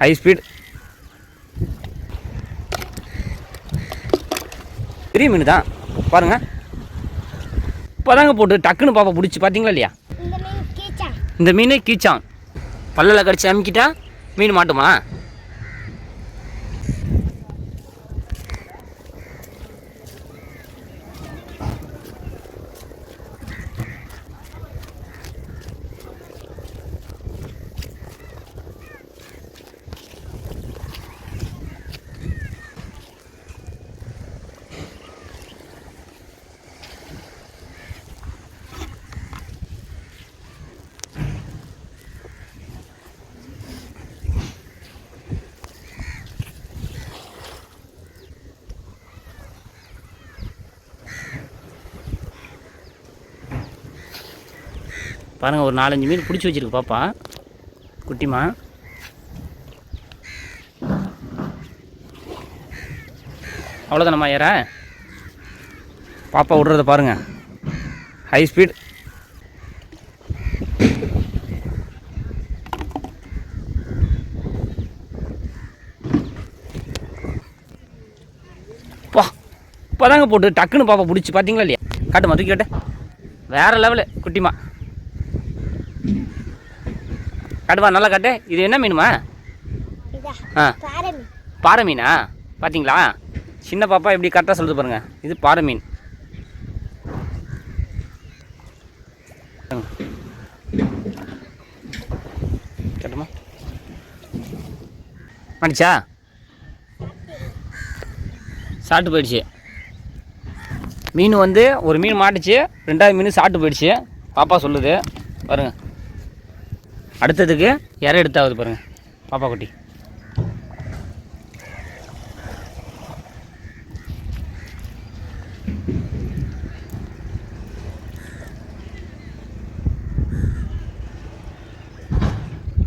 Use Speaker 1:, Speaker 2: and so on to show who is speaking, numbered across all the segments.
Speaker 1: High speed பெரிய மீன் தான். பாருங்கள் இப்போதாங்க போட்டு டக்குன்னு பாப்பா பிடிச்சி பார்த்தீங்களா இல்லையா?
Speaker 2: இந்த மீன் கீச்சா
Speaker 1: இந்த மீன் கீச்சான். பல்லில் கடிச்சு அமுக்கிட்டா மீன் மாட்டுமா? பாருங்கள் ஒரு நாலஞ்சு மீன் பிடிச்சி வச்சுருக்கு பாப்பா. குட்டிமா அவ்வளோதானம்மா ஏற? பாப்பா விட்றத பாருங்கள் ஹை ஸ்பீட் பா இப்போதாங்க போட்டு டக்குன்னு பாப்பா பிடிச்சி பார்த்தீங்களா இல்லையா? காட்டுமா தூக்கி காட்டு. வேறு லெவலு குட்டிமா காட்டுமா நல்லா காட்டு. இது என்ன மீனுமா? ஆ.
Speaker 2: பாறை மீன்.
Speaker 1: பார்த்தீங்களா சின்ன பாப்பா எப்படி கரெக்டாக சொல்லுது பாருங்க. இது பாறை மீன். கேட்டுமா? மாட்டிச்சா சாப்பிட்டு போயிடுச்சு. மீன் வந்து ஒரு மீன் மாட்டுச்சு ரெண்டாவது மீன் சாப்பிட்டு போயிடுச்சு. பாப்பா சொல்லுது. பாருங்க. அடுத்ததுக்கு இறை எடுத்தாவது பாருங்கள் பாப்பா குட்டி.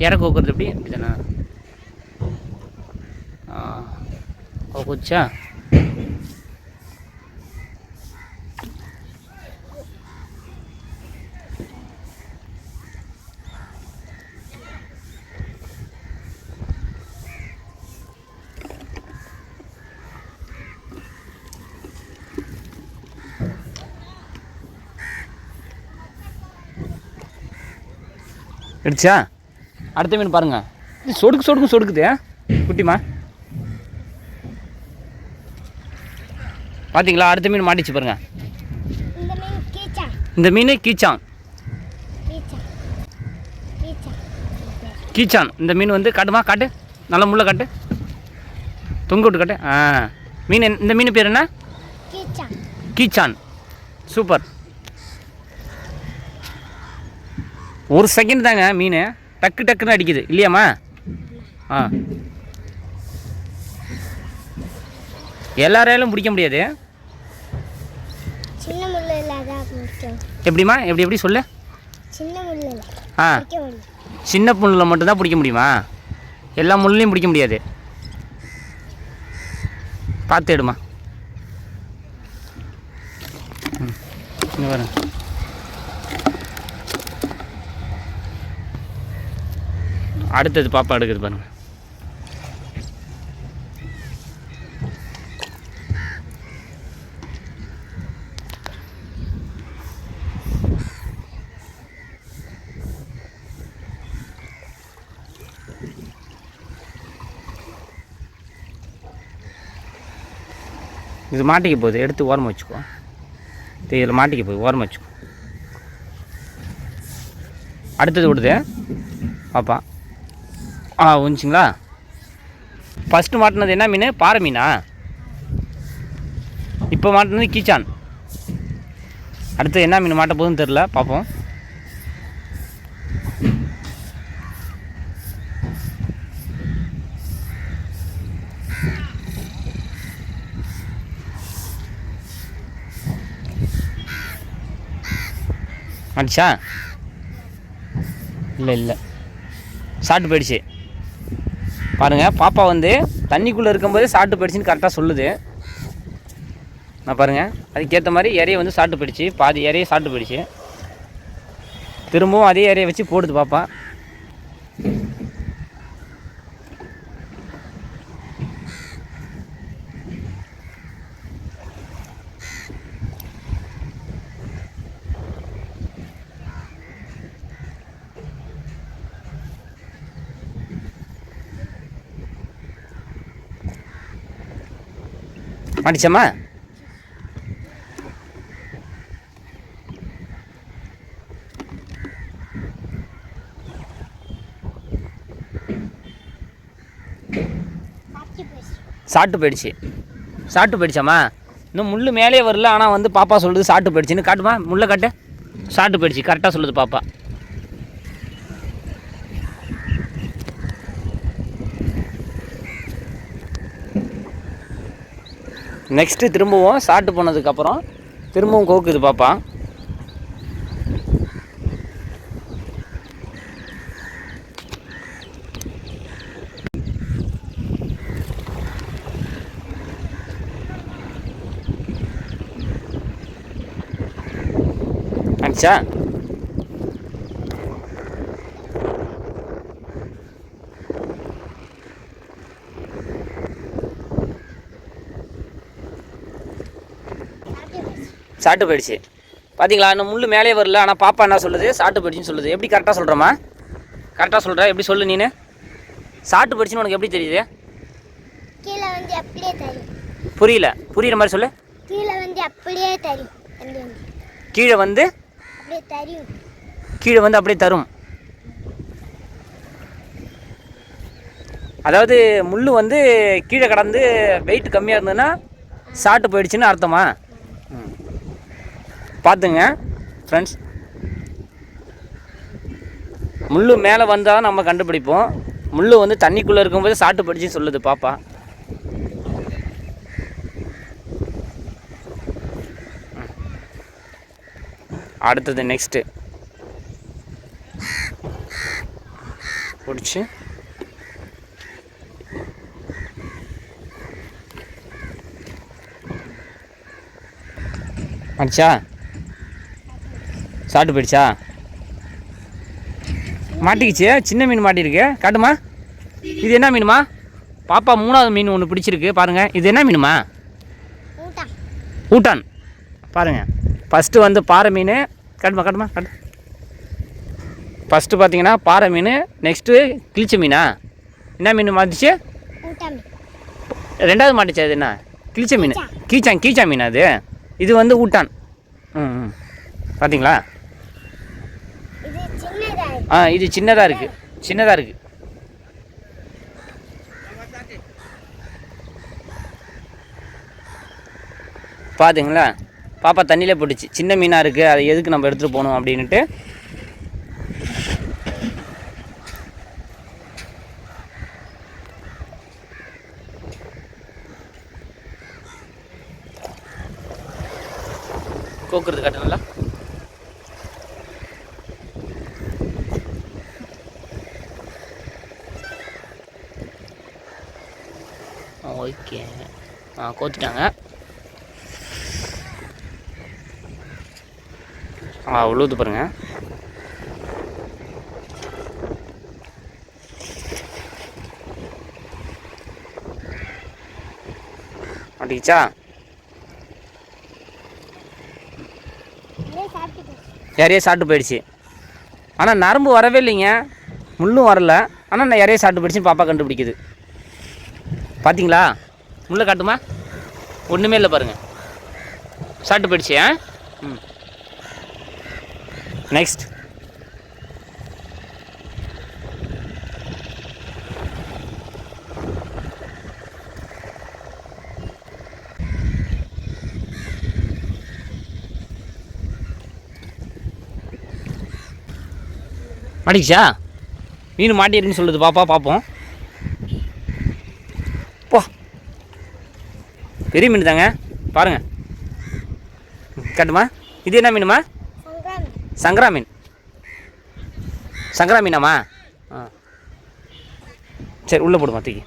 Speaker 1: இற கோக்குறது எப்படி? இப்படி தானே கோக்குச்சா எடுச்சா அடுத்த மீன் பாருங்க. இது சொடுக்கு சொடுக்கு சொடுக்குது குட்டிமா பாத்தீங்களா? அடுத்த மீன் மாட்டிச்சு பாருங்க.
Speaker 2: இந்த மீன்
Speaker 1: கீச்சான்.
Speaker 2: கீச்சா கீச்சா
Speaker 1: கீச்சான். இந்த மீன் வந்து காட்டுமா? காட்டு. நல்ல முள்ள காட்டு. தொங்க விட்டு காட்டு. ஆ. மீன் இந்த மீன் பேர் என்ன?
Speaker 2: கீச்சா
Speaker 1: கீச்சான். சூப்பர். ஒரு செகண்ட் தாங்க மீன். டக்கு டக்குன்னு அடிக்குது. இல்லையாம்மா? ஆ. எல்லாராலும் பிடிக்க முடியாது. எப்படிம்மா? எப்படி எப்படி சொல்லு? ஆ. சின்ன முள்ளில் மட்டும்தான் பிடிக்க முடியுமா? எல்லா முள்ளையும் பிடிக்க முடியாது. பார்த்து எடுமா ம், இங்க பாருங்க. அடுத்தது பாப்பா எடுக்குது பாருங்க. இது மாட்டிக்க போகுது. எடுத்து ஓரமாக வச்சுக்கோ. இதில் மாட்டிக்க போகுது. ஓரமாக வச்சுக்கோ. அடுத்தது விடுது பாப்பா. ஆ ஒன்றுச்சிங்களா ஃபஸ்ட்டு மாட்டினது என்ன மீன்? பாறை மீனா? இப்போ மாட்டினது கீச்சான். அடுத்து என்ன மீன் மாட்ட போதுன்னு தெரில பார்ப்போம் மாட்டிச்சா இல்லை இல்லை. சாப்பிட்டு போயிடுச்சு. பாருங்கள் பாப்பா வந்து தண்ணிக்குள்ளே இருக்கும்போது சாப்பிட்டு போயிடுச்சுன்னு கரெக்டாக சொல்லுது. நான் பாருங்கள் அதுக்கேற்ற மாதிரி இறைய வந்து சாப்பிட்டு போயிடுச்சு. பாதி இறைய சாப்பிட்டு போயிடுச்சு. திரும்பவும் அதே இறைய வச்சு போடுது பாப்பா. மாட்டிச்சாம்மா
Speaker 2: சாப்பிட்டு
Speaker 1: சாப்பிட்டு போயிடுச்சு. சாப்பிட்டு போயிடுச்சாம்மா இன்னும் முள் மேலே வரல ஆனால் வந்து பாப்பா சொல்லுது சாப்பிட்டு போயிடுச்சுன்னு. காட்டுமா? முள்ளை காட்டு. சாப்பிட்டு போயிடுச்சு. கரெக்டாக சொல்லுது பாப்பா. நெக்ஸ்ட்டு திரும்பவும் சாப்பிட்டு போனதுக்கப்புறம் திரும்பவும் கோக்குது பாப்பா. அடிச்சா
Speaker 2: சாப்பிட்டு
Speaker 1: போயிடுச்சு. பாத்தீங்களா இன்னும் முள் மேலே வரல ஆனால் பாப்பா என்ன சொல்லுது? சாப்பிட்டு போயிடுச்சுன்னு சொல்லுது. எப்படி கரெக்டாக சொல்கிறோமா கரெக்டாக சொல்கிற எப்படி சொல்லு நீனு? சாப்பிட்டு போயிடுச்சுன்னு உனக்கு எப்படி தெரியுது? புரியல. புரியுற மாதிரி சொல்லு.
Speaker 2: கீழே வந்து அப்படியே தரும்
Speaker 1: கீழே வந்து கீழே வந்து அப்படியே தரும். அதாவது முள் வந்து கீழே கடந்து வெயிட் கம்மியாக இருந்ததுன்னா சாப்பிட்டு போயிடுச்சுன்னு அர்த்தமா. பார்த்துங்க ஃப்ரெண்ட்ஸ் முள் மேலே வந்தால் நம்ம கண்டுபிடிப்போம். முள் வந்து தண்ணிக்குள்ளே இருக்கும்போது சாப்பிட்டு படிச்சு சொல்லுது பாப்பா. அடுத்தது நெக்ஸ்ட்டு பிடிச்சி. அடிச்சா? சாப்பிட்டு போயிடுச்சா? மாட்டிக்கிச்சு. சின்ன மீன் மாட்டிருக்கு காட்டுமா. இது என்ன மீனுமா? பாப்பா மூணாவது மீன் ஒன்று பிடிச்சிருக்கு. பாருங்கள் இது என்ன மீனுமா?
Speaker 2: ஊட்டா
Speaker 1: ஊட்டான். பாருங்கள் ஃபஸ்ட்டு வந்து பாறை மீன். காட்டுமா காட்டுமா காட்டு. ஃபஸ்ட்டு பார்த்தீங்கன்னா பாறை மீன். நெக்ஸ்ட்டு கிழிச்ச மீனா? என்ன மீன் மாட்டுச்சு? ரெண்டாவது மாட்டுச்சு அது என்ன? கிழிச்ச மீன்.
Speaker 2: கீச்சா.
Speaker 1: கீச்சான் கீச்சா மீன் அது? இது வந்து ஊட்டான். ம் ம். பார்த்தீங்களா. ஆ இது சின்னதாக இருக்குது சின்னதாக இருக்குது பார்த்துங்களா பாப்பா தண்ணியிலே போட்டுச்சு. சின்ன மீனாக இருக்குது அதை எதுக்கு நம்ம எடுத்துகிட்டு போகணும் அப்படின்ட்டு கோக்குறது கட்டணும்ல ஓகே. ஆ கோத்துட்டாங்க. ஆ உழுவுது பாருங்க. மாட்டிக்கிச்சா? யாரையே சாப்பிட்டு போயிடுச்சு. ஆனால் நரம்பு வரவே இல்லைங்க. முள்ளும் வரல. ஆனால் நான் யாரையே சாப்பிட்டு போயிடுச்சுன்னு பாப்பா கண்டுபிடிக்குது. பார்த்தீங்களா முள்ளை காட்டுமா? ஒன்றுமே இல்லை பாருங்கள் சாப்பிட்டு போயிடுச்சு ஆ ம். நெக்ஸ்ட் மாட்டிக்கிச்சா? மீன் மாட்டிருன்னு சொல்லுது பாப்பா பார்ப்போம் பெரிய மீன் தாங்க. பாருங்க. கட்டுமா? இது என்ன மீனுமா? சங்கரா மீன். சங்கரா மீனாமா ஆ. சரி உள்ளே போடுமா தூக்கி.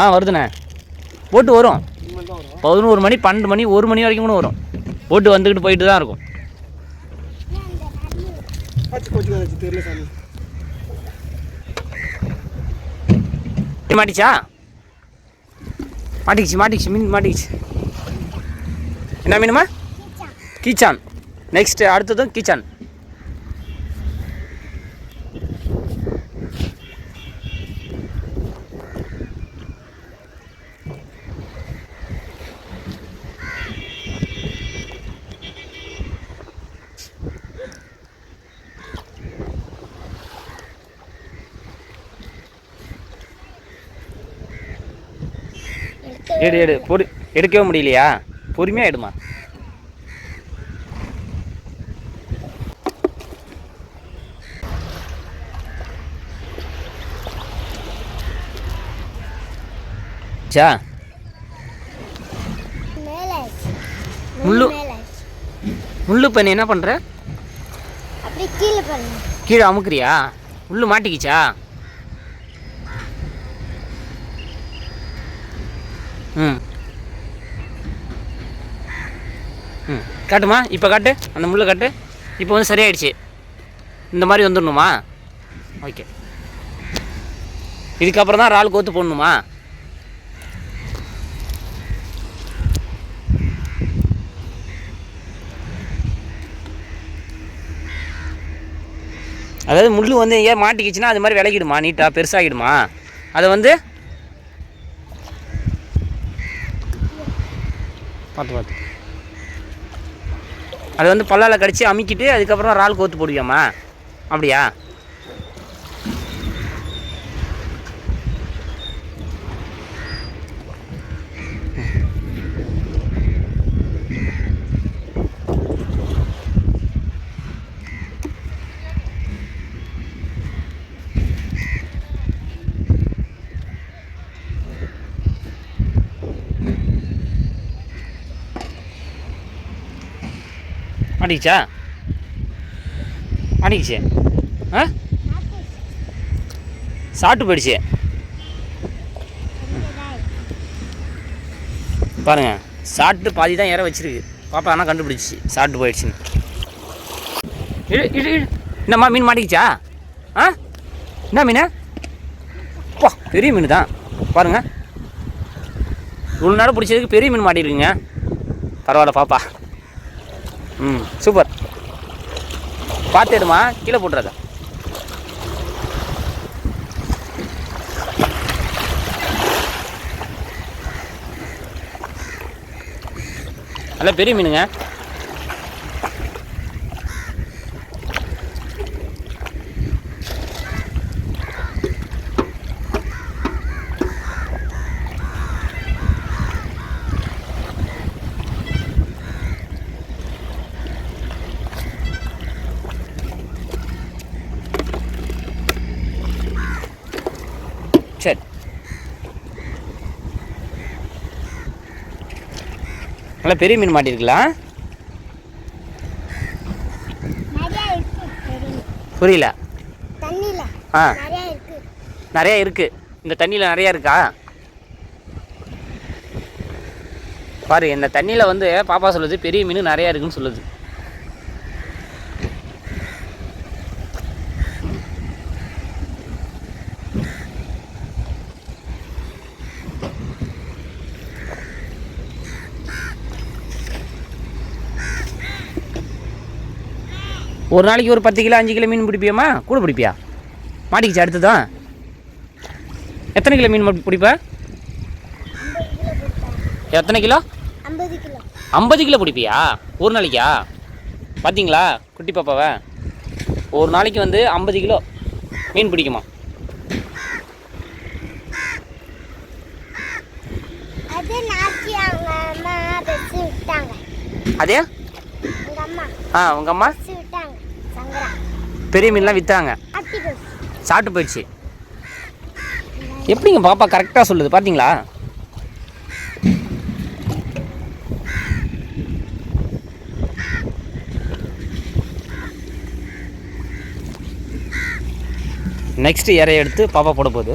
Speaker 1: ஆ வருதுண்ணே. போட்டு வரும். பதினோரு மணி பன்னெண்டு மணி ஒரு மணி வரைக்கும் கூட வரும். போட்டு வந்துக்கிட்டு போயிட்டு தான் இருக்கும். மாட்டிச்சா மாட்டிக்கிச்சு? மாட்டிக்கிச்சு மீன் மாட்டிக்கிச்சு. என்ன மீனுமா?
Speaker 2: கீச்சா
Speaker 1: கீச்சான். நெக்ஸ்ட் அடுத்ததும் கீச்சான். எடு எடு. பொறு எடுக்கவே முடியலையா? பொறுமையாக எடுமா
Speaker 2: ஆச்சு.
Speaker 1: முள்ளு. முள்ளு பண்ணி என்ன பண்ணுற
Speaker 2: கீழே
Speaker 1: அமுக்குறியா? முள்ளு மாட்டிக்கிச்சா? காட்டுமா? இப்போ காட்டு? அந்த முள்ளை காட்டு? இப்போ வந்து சரியாயிடுச்சு. இந்த மாதிரி வந்துடணுமா? ஓகே இதுக்கப்புறம் தான் இறால் கோத்து போடணுமா? அதாவது முள் வந்து எங்கேயா மாட்டிக்கிச்சுன்னா அது மாதிரி விலகிடுமா? நீட்டாக பெருசாகிடுமா? அதை வந்து பார்த்து பார்த்து. அதை வந்து பல்லால் கடிச்சு அமுக்கிட்டு அதுக்கப்புறம் இறால் கோத்து போடுவியாம்மா? அப்படியா? மாட்டிக்கிச்சா மாட்டிக்கிச்சு ஆ? சாப்பிட்டு போயிடுச்சு. பாருங்க சாப்பிட்டு பாதி தான் இற வச்சிருக்கு. பாப்பா ஆனால் கண்டுபிடிச்சி சாப்பிட்டு போயிடுச்சுன்னு. இழு என்னம்மா மீன் மாட்டிக்கிச்சா? ஆ? என்ன மீன்? பா பெரிய மீன் தான். பாருங்க. இவ்வளோ நேரம் பிடிச்சதுக்கு பெரிய மீன் மாட்டிருக்குங்க. பரவாயில்ல பாப்பா. ம். சூப்பர். பார்த்து எடுமா கீழே போட்டுறது. நல்லா பெரிய மீனுங்க. சரி நல்ல பெரிய மீன் மாட்டிருக்கலாம் புரியல. ஆ.
Speaker 2: நிறையா இருக்கு.
Speaker 1: நிறைய இருக்கு. இந்த தண்ணியில் நிறைய இருக்கா? பாரு இந்த தண்ணியில் வந்து பாப்பா சொல்லுது பெரிய மீன் நிறையா இருக்குன்னு சொல்லுது. ஒரு நாளைக்கு ஒரு பத்து கிலோ அஞ்சு கிலோ மீன் பிடிப்பியாம்மா கூட பிடிப்பியா மாட்டிக்கிச்சு அடுத்ததான் எத்தனை கிலோ மீன் பிடிப்ப எத்தனை கிலோ
Speaker 2: ஐம்பது கிலோ
Speaker 1: ஐம்பது கிலோ பிடிப்பியா ஒரு நாளைக்கா பார்த்தீங்களா குட்டி பாப்பாவை ஒரு நாளைக்கு வந்து ஐம்பது கிலோ மீன் பிடிக்குமா
Speaker 2: அது
Speaker 1: ஆ உங்கள் அம்மா பெரிய மீன்லாம் விற்றாங்க சாப்பிட்டு போயிடுச்சு. எப்படிங்க பாப்பா கரெக்டாக சொல்லுது பார்த்தீங்களா நெக்ஸ்ட் இறைய எடுத்து பாப்பா போட போகுது.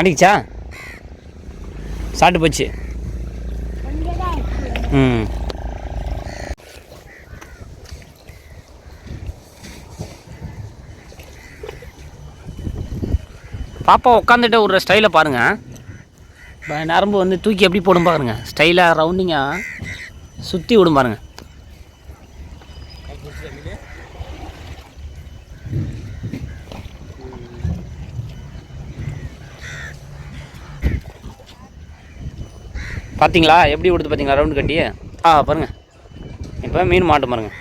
Speaker 1: மாட்டிக்கிச்சா சாப்பிட்டு போச்சு. ம். பாப்பா உட்காந்துட்டு ஒரு ஸ்டைலை பாருங்கள் இப்போ நரம்பு வந்து தூக்கி எப்படி போடும் பாருங்கள் ஸ்டைலாக ரவுண்டிங்காக சுற்றி விடும் பாருங்கள் பார்த்தீங்களா எப்படி விடுது பார்த்தீங்களா ரவுண்டு கட்டி? ஆ பாருங்கள் இப்போ மீன் மாட்டு பாருங்கள்